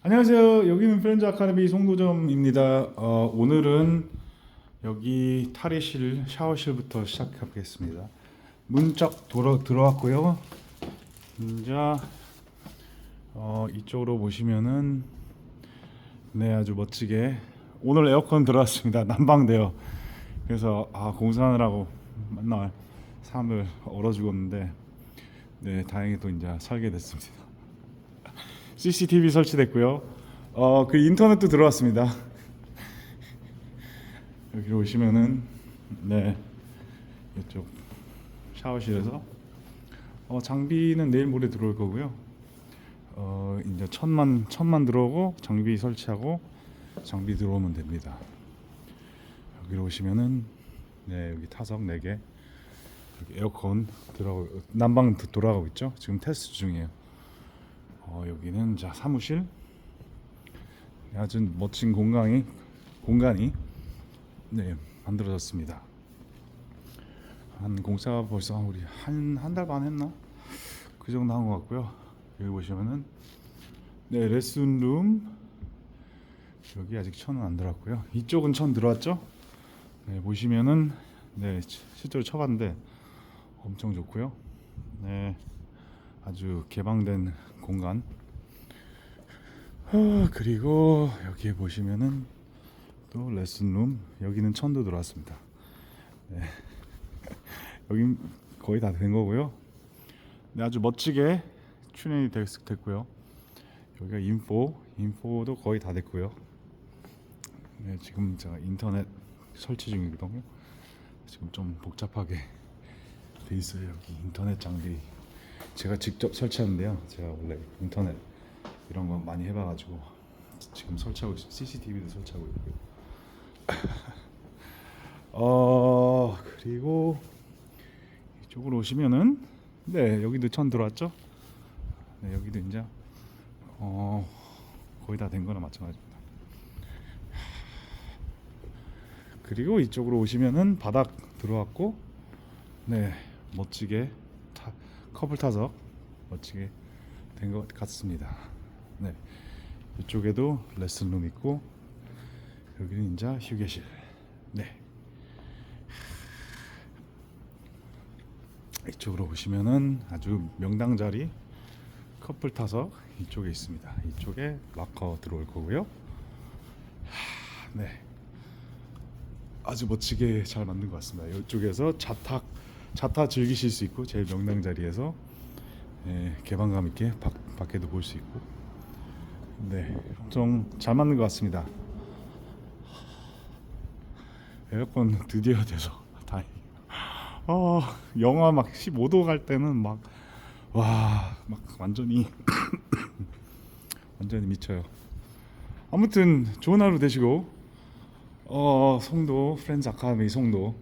안녕하세요. 여기는 프렌즈 아카데미 송도점입니다. 어, 오늘은 여기 탈의실, 샤워실부터 시작하겠습니다. 문짝 돌아, 들어왔고요. 이제 어, 이쪽으로 보시면은 네 아주 멋지게 오늘 에어컨 들어왔습니다. 난방돼요. 그래서 아 공사하느라고 맨날 사람을 얼어 죽었는데 네 다행히 또 이제 살게 됐습니다. CCTV 설치됐고요. 어, 그 인터넷도 들어왔습니다. 여기로 오시면은 네 이쪽 샤워실에서 어, 장비는 내일 모레 들어올 거고요. 어, 이제 천만 천만 들어오고 장비 설치하고 장비 들어오면 됩니다. 여기로 오시면은 네 여기 타석 4개 여기 에어컨 들어가고 난방 돌아가고 있죠. 지금 테스트 중이에요. 어, 여기는 자 사무실 아주 멋진 공간이 공간이 네 만들어졌습니다. 한 공사가 벌써 한 우리 한 한 달 반 했나 그 정도 한 것 같고요. 여기 보시면은 네 레슨룸 여기 아직 천은 안 들어왔고요. 이쪽은 천 들어왔죠? 네 보시면은 네 시- 실제로 쳐봤는데 엄청 좋고요. 네 아주 개방된 공간. 아, 그리고 여기에 보시면은 또 레슨룸 여기는 천도 들어왔습니다. 네. 여긴 거의 다 된 거고요. 네, 아주 멋지게 튜닝이 됐, 됐고요. 여기가 인포, 인포도 거의 다 됐고요. 네, 지금 제가 인터넷 설치 중이거든요. 지금 좀 복잡하게 돼 있어요. 여기 인터넷 장비 제가 직접 설치하는데요. 제가 원래 인터넷 이런 거 많이 해봐가지고 지금 설치하고. CCTV도 설치하고 있고요. 어 그리고 이쪽으로 오시면은 네 여기도 천 들어왔죠? 네 여기도 이제 어 거의 다 된 거나 마찬가지입니다. 그리고 이쪽으로 오시면은 바닥 들어왔고 네 멋지게 타, 커플 타석 멋지게 된 것 같습니다. 네 이쪽에도 레슨룸 있고 여기는 이제 휴게실. 네 이쪽으로 보시면은 아주 명당 자리 커플 타석 이쪽에 있습니다. 이쪽에 락커 들어올 거고요. 하, 네. 아주 멋지게 잘 만든 것 같습니다. 이쪽에서 자탁 자타 즐기실 수 있고 제일 명당 자리에서 예, 개방감 있게 밖, 밖에도 볼 수 있고 네 엄청 잘 맞는 것 같습니다. 에어컨 드디어 돼서 다행. 어 영하 막 15도 갈 때는 막 와 막 완전히 완전히 미쳐요. 아무튼 좋은 하루 되시고 어 송도 프렌즈 아카데미 송도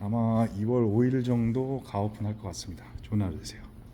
아마 2월 5일 정도 가오픈 할 것 같습니다. 좋은 하루 되세요.